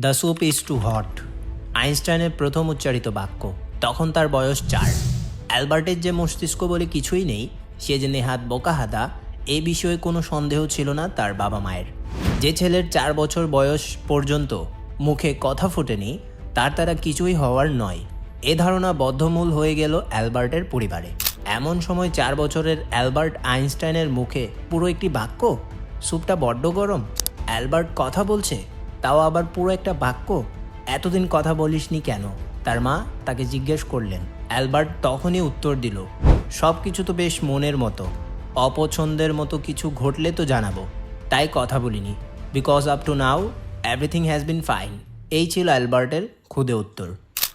The soup is too hot আইনস্টাইনের প্রথম উচ্চারিত বাক্য। তখন তার বয়স চার। অ্যালবার্টের যে মস্তিষ্ক বলে কিছুই নেই, সে যে নেহাত বোকাহাদা, এ বিষয়ে কোনো সন্দেহ ছিল না তার বাবা মায়ের। যে ছেলের চার বছর বয়স পর্যন্ত মুখে কথা ফোটেনি, তার তারা কিছুই হওয়ার নয়। এ ধারণা বদ্ধমূল হয়ে গেল অ্যালবার্টের পরিবারে। এমন সময় চার বছরের অ্যালবার্ট আইনস্টাইনের মুখে পুরো একটি বাক্য? স্যুপটা বড্ড গরম। অ্যালবার্ট কথা বলছে? তাও আবার পুরো একটা বাক্য? এতদিন কথা বলিসনি কেন? তার মা তাকে জিজ্ঞেস করলেন। অ্যালবার্ট তখনই উত্তর দিল সব কিছু তো বেশ মনের মতো। অপছন্দের মতো কিছু ঘটলে তো জানাব। তাই কথা বলিনি। Because up to now everything has been fine এই ছিল অ্যালবার্টের খুদে উত্তর।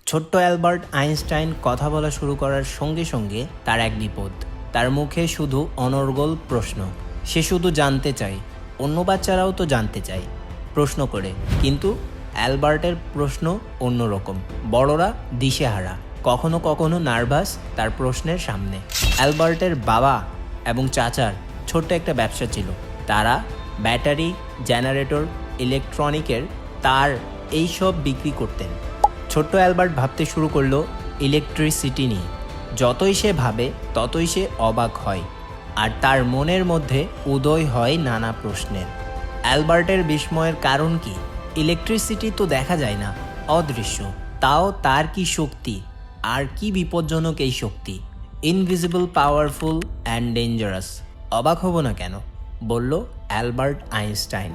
ছোট্ট অ্যালবার্ট আইনস্টাইন কথা বলা শুরু করার সঙ্গে সঙ্গে তার এক বিপদ। তার মুখে শুধু অনর্গল প্রশ্ন। সে শুধু জানতে চায়। অন্য বাচ্চারাও তো জানতে চায়। প্রশ্ন করে। কিন্তু অ্যালবার্টের প্রশ্ন অন্যরকম। বড়রা দিশেহারা, কখনো কখনো নার্ভাস তার প্রশ্নের সামনে। অ্যালবার্টের বাবা এবং চাচার ছোট্ট একটা ব্যবসা ছিল। তারা ব্যাটারি, জেনারেটর, ইলেকট্রনিকের তার এইসব বিক্রি করতেন। ছোট্ট অ্যালবার্ট ভাবতে শুরু করল ইলেকট্রিসিটি নিয়ে। যতই সে ভাবে, ততই সে অবাক হয়। আর তার মনের মধ্যে উদয় হয় নানা প্রশ্নের। অ্যালবার্টের বিস্ময়ের কারণ কি? ইলেকট্রিসিটি তো দেখা যায় না, অদৃশ্য। তাও তার কি শক্তি? আর কি বিপজ্জনক এই শক্তি? Invisible, powerful and dangerous. অবাক হব না কেন? বলল অ্যালবার্ট আইনস্টাইন।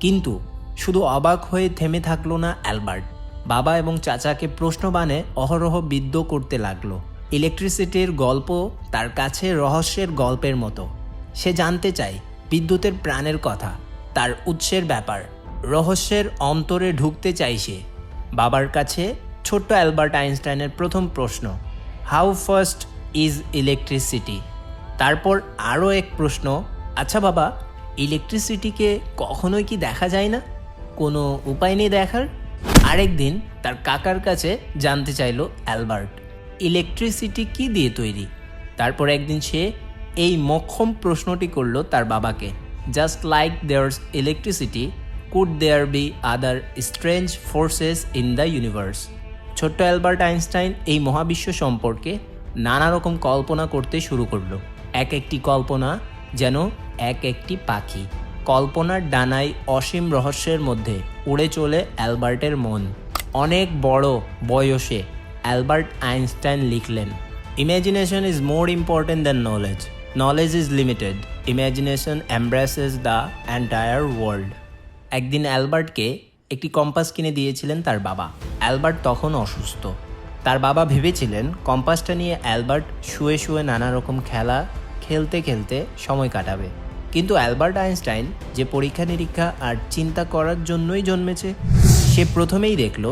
কিন্তু শুধু অবাক হয়ে থেমে থাকল না অ্যালবার্ট। বাবা এবং চাচাকে প্রশ্নবাণে অহরহ বিদ্ধ করতে লাগল। ইলেকট্রিসিটির গল্প তার কাছে রহস্যের গল্পের মতো। সে জানতে চায় বিদ্যুতের প্রাণের কথা। তার উৎসের ব্যাপার। রহস্যের অন্তরে ঢুকতে চাইছে বাবার কাছে ছোট্ট অ্যালবার্ট আইনস্টাইনের প্রথম প্রশ্ন, হাউ ফার্স্ট ইজ ইলেকট্রিসিটি? তারপর আরও এক প্রশ্ন আচ্ছা বাবা, ইলেকট্রিসিটিকে কখনোই কি দেখা যায় না? কোনো উপায় নেই দেখার? আরেক দিন তার কাকার কাছে জানতে চাইলো অ্যালবার্ট, ইলেকট্রিসিটি কি দিয়ে তৈরি? তারপর একদিন সে এই মক্ষম প্রশ্নটি করল তার বাবাকে। Just like there's electricity could there be other strange forces in the universe ছোট্ট অ্যালবার্ট আইনস্টাইন এই মহাবিশ্ব সম্পর্কে নানা রকম কল্পনা করতে শুরু করল। এক একটি কল্পনা যেন এক একটি পাখি। কল্পনার ডানায় অসীম রহস্যের মধ্যে উড়ে চলে অ্যালবার্টের মন। অনেক বড় বয়সে অ্যালবার্ট আইনস্টাইন লিখলেন imagination is more important than knowledge knowledge is limited imagination embraces the entire world একদিন অ্যালবার্টকে একটি কম্পাস কিনে দিয়েছিলেন তার বাবা। অ্যালবার্ট তখন অসুস্থ। তার বাবা ভেবেছিলেন কম্পাসটা নিয়ে অ্যালবার্ট শুয়ে শুয়ে নানা রকম খেলা খেলতে খেলতে সময় কাটাবে। কিন্তু অ্যালবার্ট আইনস্টাইন যে পরীক্ষা নিরীক্ষা আর চিন্তা করার জন্যই জন্মেছে, সে প্রথমেই দেখল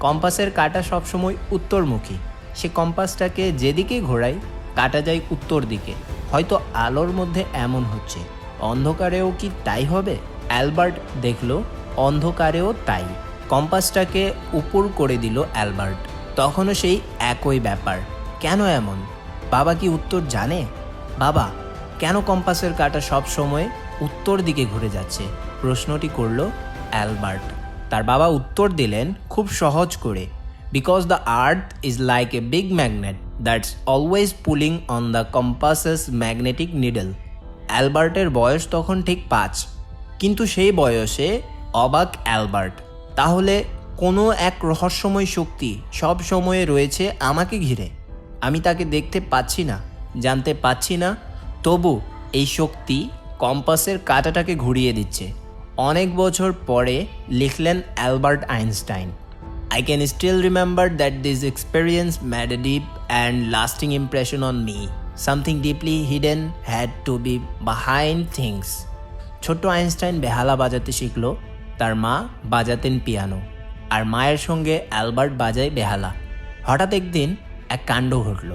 কম্পাসের কাটা সবসময় উত্তরমুখী। সে কম্পাসটাকে যেদিকেই ঘোরায়, কাটা যায় উত্তর দিকে। হয়তো আলোর মধ্যে এমন হচ্ছে। অন্ধকারেও কি তাই হবে? অ্যালবার্ট দেখল, অন্ধকারেও তাই। কম্পাসটাকে উপর করে দিল অ্যালবার্ট। তখনও সেই একই ব্যাপার। কেন এমন? বাবা কি উত্তর জানে? বাবা, কেন কম্পাসের কাটা সব সময় উত্তর দিকে ঘুরে যাচ্ছে? প্রশ্নটি করল অ্যালবার্ট। তার বাবা উত্তর দিলেন খুব সহজ করে। Because the earth is like a big magnet that's always pulling on the compass's magnetic needle অ্যালবার্টের বয়স তখন ঠিক পাঁচ, কিন্তু সেই বয়সে অবাক অ্যালবার্ট তাহলে কোনো এক রহস্যময় শক্তি সব সময়ে রয়েছে আমাকে ঘিরে। আমি তাকে দেখতে পাচ্ছি না, জানতে পাচ্ছি না, তবু এই শক্তি কম্পাসের কাঁটাটাকে ঘুরিয়ে দিচ্ছে। অনেক বছর পরে লিখলেন Albert Einstein I can still remember that this experience made a deep and lasting impression on me. Something deeply hidden had to be behind things. ছোট্ট আইনস্টাইন বেহালা বাজাতে শিখলো, তার মা বাজাতেন পিয়ানো, আর মায়ের সঙ্গে অ্যালবার্ট বাজায় বেহালা হঠাৎ একদিন এক কাণ্ড ঘটল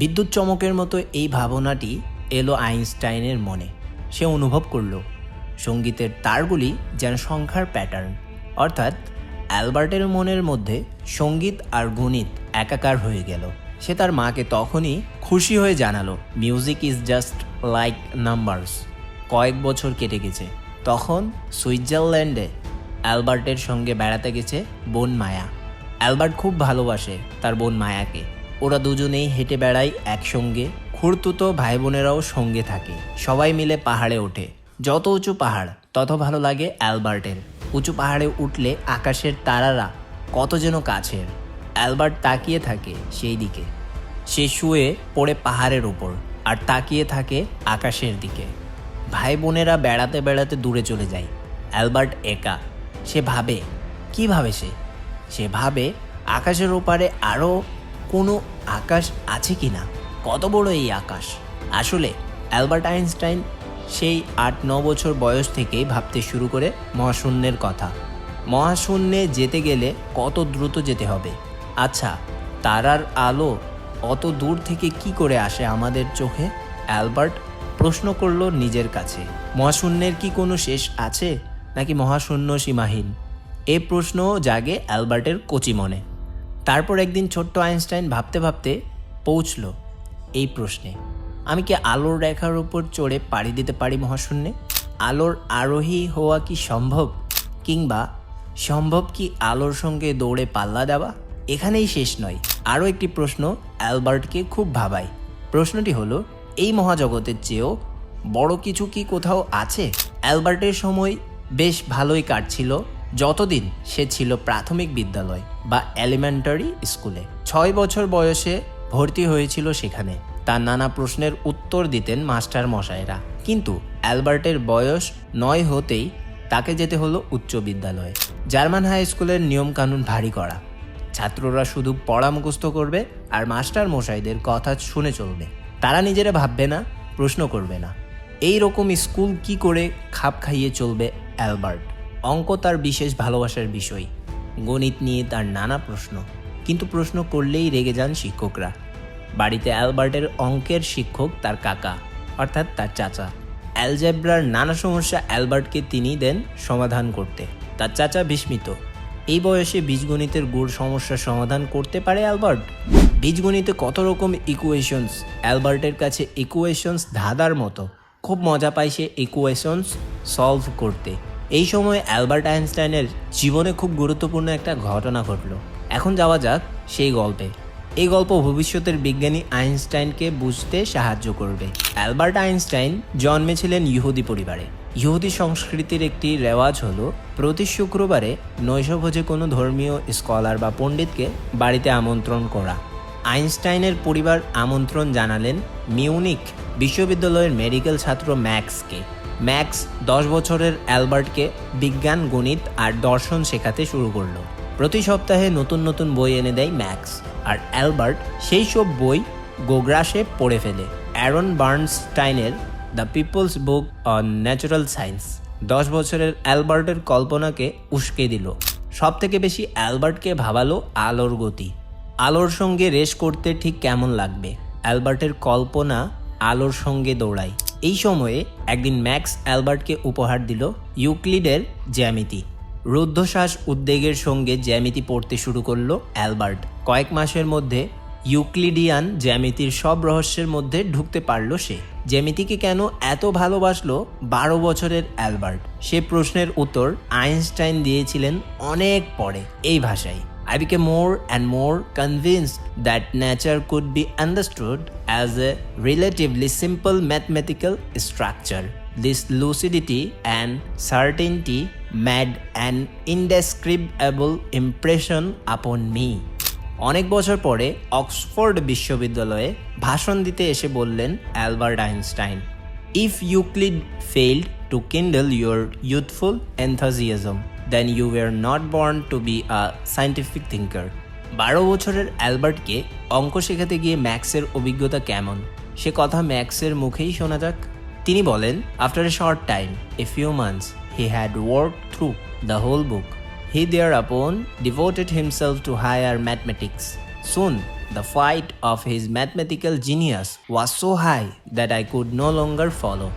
বিদ্যুৎ চমকের মতো এই ভাবনাটি এলো আইনস্টাইনের মনে সে অনুভব করল, সঙ্গীতের তারগুলি যেন সংখ্যার প্যাটার্ন অর্থাৎ অ্যালবার্টের মনের মধ্যে সংগীত আর গণিত একাকার হয়ে গেল। সে তার মাকে তখনই খুশি হয়ে জানালো music is just like numbers কয়েক বছর কেটে গেছে। তখন সুইজারল্যান্ডে অ্যালবার্টের সঙ্গে বেড়াতে গেছে বোন মায়া। অ্যালবার্ট খুব ভালোবাসে তার বোন মায়াকে। ওরা দুজনেই হেঁটে বেড়ায় একসঙ্গে। খুঁড়তুতো ভাই বোনেরাও সঙ্গে থাকে। সবাই মিলে পাহাড়ে ওঠে। যত উঁচু পাহাড়, তত ভালো লাগে অ্যালবার্টের। উঁচু পাহাড়ে উঠলে আকাশের তারারা কত যেন কাছের। অ্যালবার্ট তাকিয়ে থাকে সেই দিকে। সে শুয়ে পড়ে পাহাড়ের উপর আর তাকিয়ে থাকে আকাশের দিকে। ভাই বোনেরা বেড়াতে বেড়াতে দূরে চলে যায়। অ্যালবার্ট একা। সে ভাবে, কি ভাবে সে? সে ভাবে, আকাশের ওপারে আরও কোনো আকাশ আছে কি না কত বড় এই আকাশ? আসলে অ্যালবার্ট আইনস্টাইন সেই আট ন বছর বয়স থেকেই ভাবতে শুরু করে মহাশূন্যের কথা। মহাশূন্যে যেতে গেলে কত দ্রুত যেতে হবে? আচ্ছা তারার আলো অত দূর থেকে কি করে আসে আমাদের চোখে? অ্যালবার্ট প্রশ্ন করল নিজের কাছে। মহাশূন্যের কি কোনো শেষ আছে, নাকি মহাশূন্য সীমাহীন? এ প্রশ্নও জাগে অ্যালবার্টের কচি মনে। তারপর একদিন ছোট্ট আইনস্টাইন ভাবতে ভাবতে পৌঁছল এই প্রশ্নে। আমি কি আলোর রেখার উপর চড়ে পাড়ি দিতে পারি, মহাশূন্যে? আলোর আরোহী হওয়া কি সম্ভব? কিংবা সম্ভব কি আলোর সঙ্গে দৌড়ে পাল্লা দেওয়া? এখানেই শেষ নয়। আরও একটি প্রশ্ন অ্যালবার্টকে খুব ভাবায়। প্রশ্নটি হলো, এই মহাজগতের চেয়েও বড় কিছু কি কোথাও আছে? অ্যালবার্টের সময় বেশ ভালোই কাটছিল যতদিন সে ছিল প্রাথমিক বিদ্যালয় বা এলিমেন্টারি স্কুলে। ছয় বছর বয়সে ভর্তি হয়েছিল সেখানে। তার নানা প্রশ্নের উত্তর দিতেন মাস্টার মশাইরা কিন্তু অ্যালবার্টের বয়স নয় হতেই তাকে যেতে হলো উচ্চ বিদ্যালয়ে। জার্মান হাই স্কুলের নিয়মকানুন ভারী করা। ছাত্ররা শুধু পড়া মুখস্থ করবে আর মাস্টার মশাইদের কথা শুনে চলবে। তারা নিজেরা ভাববে না, প্রশ্ন করবে না। এই রকম স্কুল কি করে খাপ খাইয়ে চলবে অ্যালবার্ট? অঙ্ক তার বিশেষ ভালোবাসার বিষয়। গণিত নিয়ে তার নানা প্রশ্ন। কিন্তু প্রশ্ন করলেই রেগে যান শিক্ষকরা। বাড়িতে অ্যালবার্টের অঙ্কের শিক্ষক তার কাকা, অর্থাৎ তার চাচা। অ্যালজেব্রার নানা সমস্যা অ্যালবার্টকে তিনি দেন সমাধান করতে। তার চাচা বিস্মিত। এই বয়সে বীজগণিতের গুড় সমস্যার সমাধান করতে পারে অ্যালবার্ট? বীজগণিতে কত রকম ইকুয়েশনস অ্যালবার্টের কাছে ইকুয়েশনস ধাঁধার মতো। খুব মজা পায় সে ইকুয়েশনস সলভ করতে। এই সময় অ্যালবার্ট আইনস্টাইনের জীবনে খুব গুরুত্বপূর্ণ একটা ঘটনা ঘটল। এখন যাওয়া যাক সেই গল্পে। এই গল্প ভবিষ্যতের বিজ্ঞানী আইনস্টাইনকে বুঝতে সাহায্য করবে। অ্যালবার্ট আইনস্টাইন জন্মেছিলেন ইহুদি পরিবারে। ইহুদি সংস্কৃতির একটি রেওয়াজ হলো, প্রতি শুক্রবারে নৈশভোজে কোনো ধর্মীয় স্কলার বা পণ্ডিতকে বাড়িতে আমন্ত্রণ করা। আইনস্টাইনের পরিবার আমন্ত্রণ জানালেন মিউনিক বিশ্ববিদ্যালয়ের মেডিকেল ছাত্র ম্যাক্সকে। ম্যাক্স দশ বছরের অ্যালবার্টকে বিজ্ঞান, গণিত আর দর্শন শেখাতে শুরু করল। প্রতি সপ্তাহে নতুন নতুন বই এনে দেয় ম্যাক্স। আর অ্যালবার্ট সেই সব বই গোগ্রাসে পড়ে ফেলে। Aaron বার্নস্টাইনের the people's book on natural science. দশ বছরের অ্যালবার্টের কল্পনাকে উস্কে দিল। সব থেকে বেশি অ্যালবার্টকে ভাবালো আলোর গতি। আলোর সঙ্গে রেস করতে ঠিক কেমন লাগবে? অ্যালবার্টের কল্পনা আলোর সঙ্গে দৌড়ায়। এই সময়ে একদিন ম্যাক্স অ্যালবার্টকে উপহার দিল ইউক্লিডের জ্যামিতি। রুদ্ধশ্বাস উদ্বেগের সঙ্গে জ্যামিতি পড়তে শুরু করল অ্যালবার্ট। কয়েক মাসের মধ্যে ইউক্লিডিয়ান জ্যামিতির সব রহস্যের মধ্যে ঢুকতে পারল সে। জ্যামিতিকে কেন এত ভালোবাসলো বারো বছরের অ্যালবার্ট? সে প্রশ্নের উত্তর আইনস্টাইন দিয়েছিলেন অনেক পরে এই ভাষায়। I became more and more convinced that nature could be understood as a relatively simple mathematical structure. This lucidity and certainty made an indescribable impression upon me. অনেক বছর পরে অক্সফোর্ড বিশ্ববিদ্যালয়ে ভাষণ দিতে এসে বললেন Albert Einstein if Euclid failed to kindle your youthful enthusiasm then you were not born to be a scientific thinker বারো বছরের অ্যালবার্টকে অঙ্ক শেখাতে গিয়ে ম্যাক্সের অভিজ্ঞতা কেমন? সে কথা ম্যাক্সের মুখেই শোনা যাক। তিনি বলেন after a short time a few months he had work through the whole book he thereupon devoted himself to higher mathematics Soon, the fight of his mathematical genius was so high that I could no longer follow.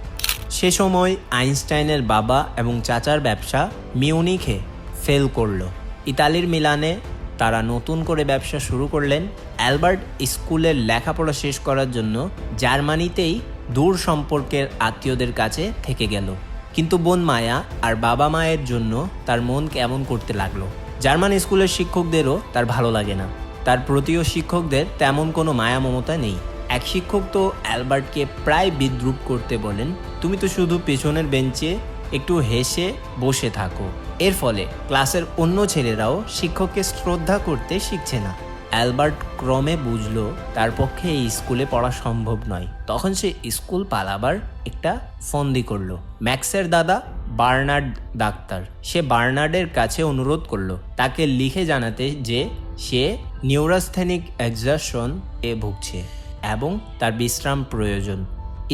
সে সময় আইনস্টাইনের বাবা এবং চাচার ব্যবসা মিউনিখে fail করল। ইতালির মিলানে তারা নতুন করে ব্যবসা শুরু করলেন। অ্যালবার্ট স্কুলের লেখাপড়া শেষ করার জন্য জার্মানিতেই দূর সম্পর্কের আত্মীয়দের কাছে থেকে গেল। কিন্তু বোন মায়া আর বাবা মায়ের জন্য তার মন কেমন করতে লাগল। জার্মান স্কুলের শিক্ষকদেরও তার ভালো লাগে না। তার প্রতিও শিক্ষকদের তেমন কোনো মায়া মমতা নেই। এক শিক্ষক তো অ্যালবার্টকে প্রায় বিদ্রুপ করতে বলেন, তুমি তো শুধু পেছনের বেঞ্চে একটু হেসে বসে থাকো। এর ফলে ক্লাসের অন্য ছেলেরাও শিক্ষককে শ্রদ্ধা করতে শিখছে না। অ্যালবার্ট ক্রমে বুঝলো, তার পক্ষে এই স্কুলে পড়া সম্ভব নয়। তখন সে স্কুল পালাবার একটা ফন্দি করল। ম্যাক্সের দাদা বার্নার্ড ডাক্তার। সে বার্নার্ডের কাছে অনুরোধ করল, তাকে লিখে জানাতে যে সে নিউরাস্থেনিক এক্সারশন এ ভুগছে এবং তার বিশ্রাম প্রয়োজন।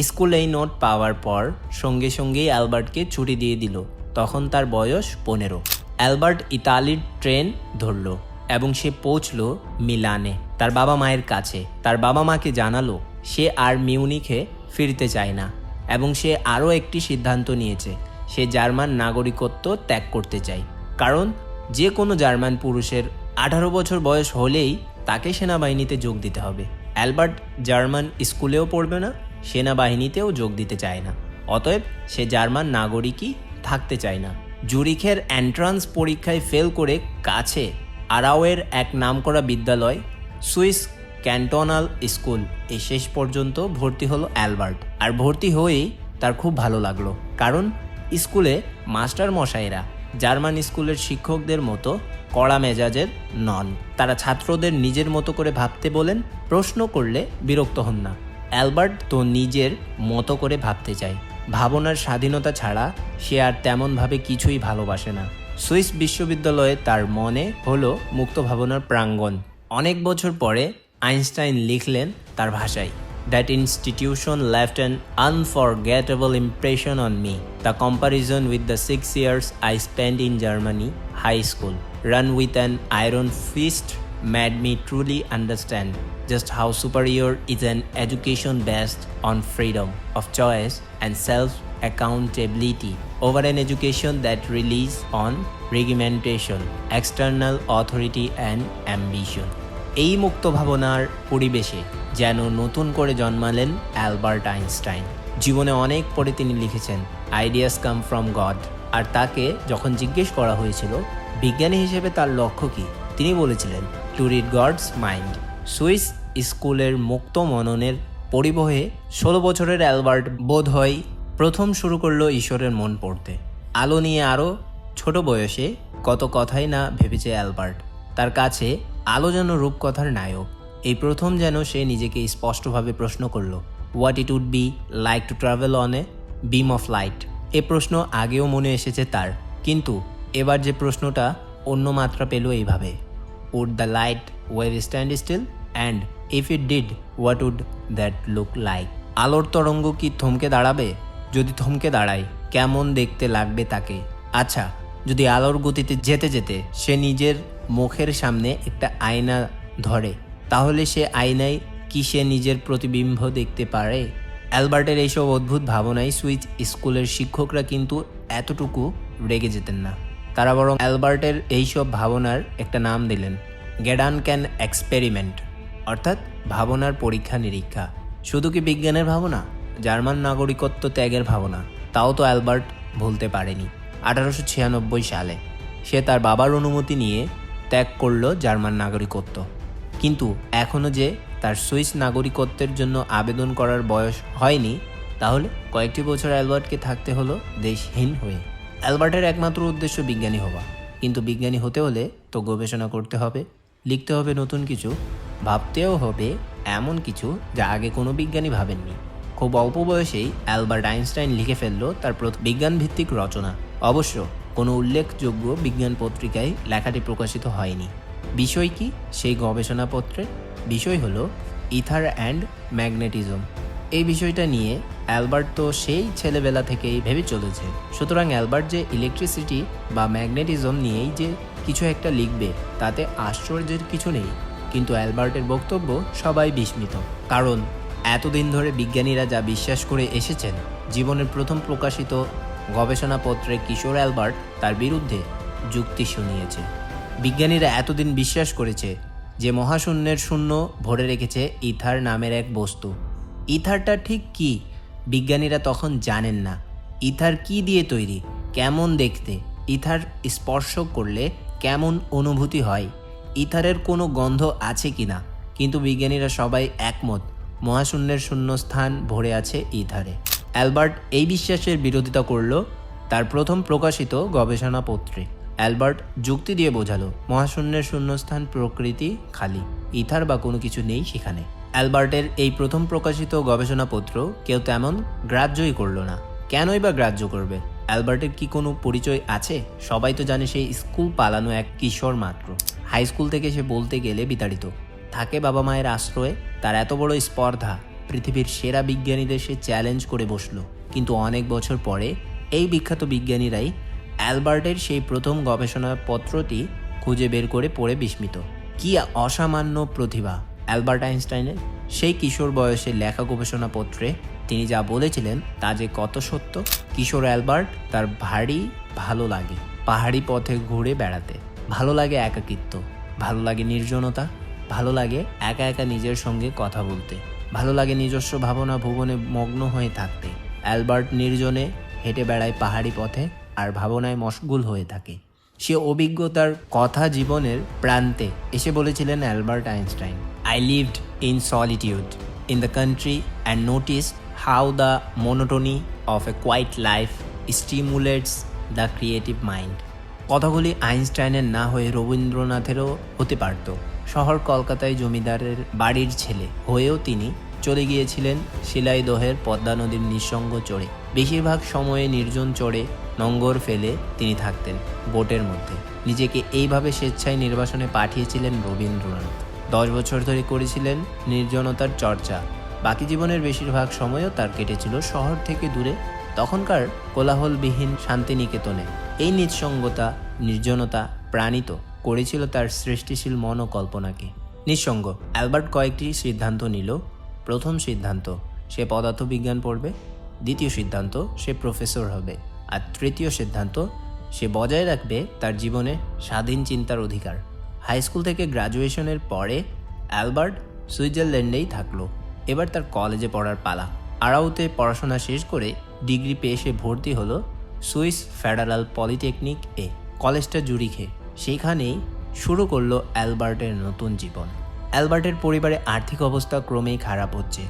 স্কুল এই নোট পাওয়ার পর সঙ্গে সঙ্গেই অ্যালবার্টকে ছুটি দিয়ে দিল। তখন তার বয়স পনেরো। অ্যালবার্ট ইতালির ট্রেন ধরল। এবং সে পৌঁছল মিলানে। তার বাবা মায়ের কাছে। তার বাবা মাকে জানালো, সে আর মিউনিখে ফিরতে চায় না। এবং সে আরও একটি সিদ্ধান্ত নিয়েছে, সে জার্মান নাগরিকত্ব ত্যাগ করতে চায়। কারণ, যে কোনো জার্মান পুরুষের আঠারো বছর বয়স হলেই তাকে সেনাবাহিনীতে যোগ দিতে হবে। অ্যালবার্ট জার্মান স্কুলেও পড়বে না, সেনাবাহিনীতেও যোগ দিতে চায় না। অতএব, সে জার্মান নাগরিকই থাকতে চায় না। জুরিখের এন্ট্রান্স পরীক্ষায় ফেল করে কাছে আরাওয়ের এক নামকরা বিদ্যালয়, সুইস ক্যান্টনাল স্কুল এই শেষ পর্যন্ত ভর্তি হলো অ্যালবার্ট। আর ভর্তি হয়েই তার খুব ভালো লাগল। কারণ, স্কুলে মাস্টার মশাইরা জার্মান স্কুলের শিক্ষকদের মতো কড়া মেজাজের নন। তারা ছাত্রদের নিজের মতো করে ভাবতে বলেন, প্রশ্ন করলে বিরক্ত হন না। অ্যালবার্ট তো নিজের মতো করে ভাবতে চায়। ভাবনার স্বাধীনতা ছাড়া সে আর তেমনভাবে কিছুই ভালোবাসে না। সুইস বিশ্ববিদ্যালয়ে তার মনে হলো মুক্ত ভাবনার প্রাঙ্গণ। অনেক বছর পরে আইনস্টাইন লিখলেন তার ভাষায় that institution left an unforgettable impression on me the comparison with the six years I spend in Germany high school run with an iron fist made me truly understand just how superior is an education based on freedom of choice and self accountability over an education that relies on regimentation, external authority, and ambition. এই মুক্ত ভাবনার পরিবেশে যেন নতুন করে জন্মালেন Albert Einstein. জীবনে অনেক পরে তিনি লিখেছেন আইডিয়াস কাম ফ্রম গড আর তাকে যখন জিজ্ঞেস করা হয়েছিল বিজ্ঞানী হিসেবে তার লক্ষ্য কী? তিনি বলেছিলেন to read God's mind Swiss স্কুলের মুক্ত মননের পরিবহে ষোলো বছরের অ্যালবার্ট বোধ হয় প্রথম শুরু করল ঈশ্বরের মন পড়তে। আলো নিয়ে আরও ছোট বয়সে কত কথাই না ভেবেছে অ্যালবার্ট। তার কাছে আলো যেন রূপকথার নায়ক। এই প্রথম যেন সে নিজেকে স্পষ্টভাবে প্রশ্ন করল what it would be like to travel on a beam of light এ প্রশ্ন আগেও মনে এসেছে তার, কিন্তু এবার যে প্রশ্নটা অন্য মাত্রা পেল এইভাবে would the light were stand still and if it did what would that look like আলোর তরঙ্গ কি থমকে দাঁড়াবে? যদি থমকে দাঁড়ায়, কেমন দেখতে লাগবে তাকে? আচ্ছা যদি আলোর গতিতে যেতে যেতে সে নিজের মুখের সামনে একটা আয়না ধরে, তাহলে সে আয়নায় কি সে নিজের প্রতিবিম্ব দেখতে পারে? অ্যালবার্টের এইসব অদ্ভুত ভাবনায় সুইচ স্কুলের শিক্ষকরা কিন্তু এতটুকু রেগে যেতেন না। তারা বরং অ্যালবার্টের এইসব ভাবনার একটা নাম দিলেন, গেডান ক্যান এক্সপেরিমেন্ট, অর্থাৎ ভাবনার পরীক্ষা নিরীক্ষা শুধু কি বিজ্ঞানের ভাবনা? জার্মান নাগরিকত্ব ত্যাগের ভাবনা, তাও তো অ্যালবার্ট ভুলতে পারেনি। আঠারোশো ছিয়ানব্বই সালে সে তার বাবার অনুমতি নিয়ে ত্যাগ করল জার্মান নাগরিকত্ব। কিন্তু এখনও যে তার সুইস নাগরিকত্বের জন্য আবেদন করার বয়স হয়নি, তাহলে কয়েকটি বছর অ্যালবার্টকে থাকতে হলো দেশহীন হয়ে। অ্যালবার্টের একমাত্র উদ্দেশ্য বিজ্ঞানী হওয়া। কিন্তু বিজ্ঞানী হতে হলে তো গবেষণা করতে হবে, লিখতে হবে নতুন কিছু, ভাবতেও হবে এমন কিছু যা আগে কোনো বিজ্ঞানী ভাবেননি। খুব অল্প বয়সেই অ্যালবার্ট আইনস্টাইন লিখে ফেলল তার প্রথম বিজ্ঞান ভিত্তিক রচনা। অবশ্য কোনো উল্লেখযোগ্য বিজ্ঞান পত্রিকায় লেখাটি প্রকাশিত হয়নি। বিষয় কি সেই গবেষণাপত্রের বিষয় হলো ইথার অ্যান্ড ম্যাগনেটিজম। এই বিষয়টা নিয়ে অ্যালবার্ট তো সেই ছেলেবেলা থেকেই ভেবে চলেছে। সুতরাং অ্যালবার্ট যে ইলেকট্রিসিটি বা ম্যাগনেটিজম নিয়েই যে কিছু একটা লিখবে, তাতে আশ্চর্যের কিছু নেই। কিন্তু অ্যালবার্টের বক্তব্য সবাই বিস্মিত। কারণ এতদিন ধরে বিজ্ঞানীরা যা বিশ্বাস করে এসেছেন, জীবনের প্রথম প্রকাশিত গবেষণাপত্রে কিশোর অ্যালবার্ট তার বিরুদ্ধে যুক্তি শুনিয়েছে। বিজ্ঞানীরা এতদিন বিশ্বাস করেছে যে মহাশূন্যের শূন্য ভরে রেখেছে ইথার নামের এক বস্তু। ইথারটা ঠিক কি? বিজ্ঞানীরা তখন জানেন না। ইথার কি দিয়ে তৈরি? কেমন দেখতে? ইথার স্পর্শ করলে কেমন অনুভূতি হয়? ইথারের কোনো গন্ধ আছে কি না কিন্তু বিজ্ঞানীরা সবাই একমত মহাশূন্যের শূন্যস্থান ভরে আছে ইথারে অ্যালবার্ট এই বিশ্বাসের বিরোধিতা করল তার প্রথম প্রকাশিত গবেষণাপত্রে অ্যালবার্ট যুক্তি দিয়ে বোঝালো, মহাশূন্যের শূন্যস্থান প্রকৃতি খালি, ইথার বা কোনো কিছু নেই সেখানে। অ্যালবার্টের এই প্রথম প্রকাশিত গবেষণাপত্র কেউ তেমন গ্রাহ্যই করল না। কেনই বা গ্রাহ্য করবে? অ্যালবার্টের কি কোনো পরিচয় আছে? সবাই তো জানে সে স্কুল পালানো এক কিশোর মাত্র। হাই স্কুল থেকে সে বলতে গেলে বিতাড়িত। থাকে বাবা মায়ের আশ্রয়ে, তার এত বড় স্পর্ধা, পৃথিবীর সেরা বিজ্ঞানীদের সে চ্যালেঞ্জ করে বসল। কিন্তু অনেক বছর পরে, এই বিখ্যাত বিজ্ঞানীরাই অ্যালবার্টের সেই প্রথম গবেষণাপত্রটি খুঁজে বের করে পড়ে বিস্মিত। কি অসামান্য প্রতিভা, অ্যালবার্ট আইনস্টাইনের সেই কিশোর বয়সে লেখা গবেষণাপত্রে। তিনি যা বলেছিলেন, তা যে কত সত্য, কিশোর অ্যালবার্ট তার ভারী ভালো লাগে। পাহাড়ি পথে ঘুরে বেড়াতে। ভালো লাগে একাকিত্ব, ভালো লাগে নির্জনতা ভালো লাগে একা একা নিজের সঙ্গে কথা বলতে। ভালো লাগে নিজস্ব ভাবনা ভুবনে মগ্ন হয়ে থাকতে। অ্যালবার্ট নির্জনে হেঁটে বেড়ায় পাহাড়ি পথে আর ভাবনায় মশগুল হয়ে থাকে। সে অভিজ্ঞতার কথা জীবনের প্রান্তে এসে বলেছিলেন Albert Einstein I lived in solitude in the country and notice how the monotony of a quiet life stimulates the creative mind কথাগুলি আইনস্টাইনের না হয়ে রবীন্দ্রনাথেরও হতে পারত। শহর কলকাতায় জমিদারের বাড়ির ছেলে হয়েও তিনি চলে গিয়েছিলেন শিলাইদহের পদ্মা নদীর নিঃসঙ্গ চড়ে বেশিরভাগ সময়ে নির্জন চড়ে নঙ্গর ফেলে তিনি থাকতেন বোটের মধ্যে। নিজেকে এইভাবে স্বেচ্ছায় নির্বাসনে পাঠিয়েছিলেন রবীন্দ্রনাথ। দশ বছর ধরে করেছিলেন নির্জনতার চর্চা। বাকি জীবনের বেশিরভাগ সময়ও তার কেটেছিল শহর থেকে দূরে। তখনকার কোলাহলবিহীন শান্তিনিকেতনে এই নিঃসঙ্গতা, নির্জনতা প্রাণিত। করেছিল তার সৃষ্টিশীল মন ও কল্পনাকে নিঃসঙ্গ, অ্যালবার্ট কয়েকটি সিদ্ধান্ত নিল। প্রথম সিদ্ধান্ত, সে পদার্থবিজ্ঞান পড়বে। দ্বিতীয় সিদ্ধান্ত, সে প্রফেসর হবে। আর তৃতীয় সিদ্ধান্ত, সে বজায় রাখবে তার জীবনে স্বাধীন চিন্তার অধিকার। হাই স্কুল থেকে গ্রাজুয়েশনের পরে অ্যালবার্ট সুইজারল্যান্ডেই থাকল। এবার তার কলেজে পড়ার পালা। আড়াউতে পড়াশোনা শেষ করে ডিগ্রি পেয়ে সে ভর্তি হলো সুইস ফেডারাল পলিটেকনিক এ কলেজটা জুরিখে। সেখানেই শুরু করল অ্যালবার্টের নতুন জীবন। অ্যালবার্টের পরিবারে আর্থিক অবস্থা ক্রমেই খারাপ হচ্ছে।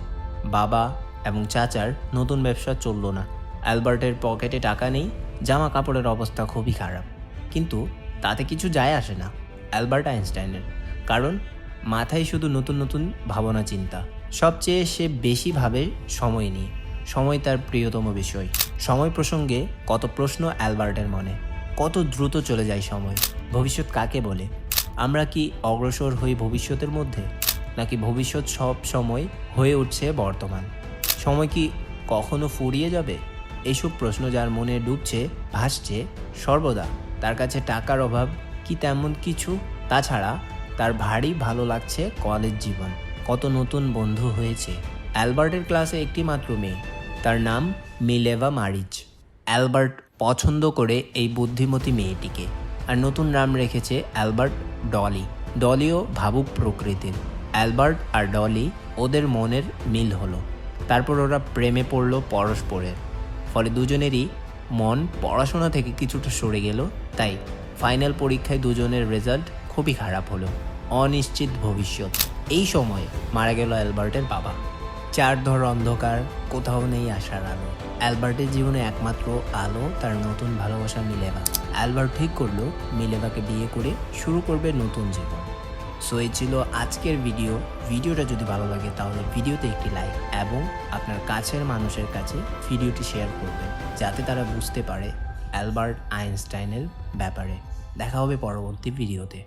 বাবা এবং চাচার নতুন ব্যবসা চলল না। অ্যালবার্টের পকেটে টাকা নেই জামা কাপড়ের অবস্থা খুবই খারাপ। কিন্তু তাতে কিছু যায় আসে না, অ্যালবার্ট আইনস্টাইনের। কারণ মাথায় শুধু নতুন নতুন ভাবনা চিন্তা। সবচেয়ে সে বেশি ভাবে সময় নিয়ে। সময় তার প্রিয়তম বিষয়। সময় প্রসঙ্গে কত প্রশ্ন অ্যালবার্টের মনে। কত দ্রুত চলে যায় সময়। ভবিষ্যৎ কাকে বলে? আমরা কি অগ্রসর হই ভবিষ্যতের মধ্যে? নাকি ভবিষ্যৎ সব সময় হয়ে উঠছে বর্তমান? সময় কি কখনো ফুরিয়ে যাবে? এইসব প্রশ্ন যার মনে ডুবছে, ভাসছে, সর্বদা। তার কাছে টাকার অভাব কি তেমন কিছু? তাছাড়া তার ভারী ভালো লাগছে কলেজ জীবন। কত নতুন বন্ধু হয়েছে। অ্যালবার্টের ক্লাসে একটি মাত্র মেয়ে। তার নাম মিলেভা মারিচ। অ্যালবার্ট পছন্দ করে এই বুদ্ধিমতী মেয়েটিকে। আর নতুন নাম রেখেছে অ্যালবার্ট ডলি। ডলিও ভাবুক প্রকৃতির। অ্যালবার্ট আর ডলি ওদের মনের মিল হলো। তারপর ওরা প্রেমে পড়ল পরস্পরের। ফলে দুজনেরই মন পড়াশোনা থেকে কিছুটা সরে গেল, তাই ফাইনাল পরীক্ষায় দুজনের রেজাল্ট খুবই খারাপ হলো। অনিশ্চিত ভবিষ্যৎ। এই সময় মারা গেল অ্যালবার্টের বাবা। চার ধর অন্ধকার, কোথাও নেই আশার আলো। অ্যালবার্টের জীবনে একমাত্র আলো, তার নতুন ভালোবাসা মিলেভা অ্যালবার্ট ঠিক করল, মিলেভাকে বিয়ে করে শুরু করবে নতুন জীবন। সো, এই ছিল আজকের ভিডিও। ভিডিওটা যদি ভালো লাগে, তাহলে ভিডিওতে একটি লাইক এবং আপনার কাছের মানুষের কাছে ভিডিওটি শেয়ার করবেন, যাতে তারা বুঝতে পারে অ্যালবার্ট আইনস্টাইনের ব্যাপারে। দেখা হবে পরবর্তী ভিডিওতে।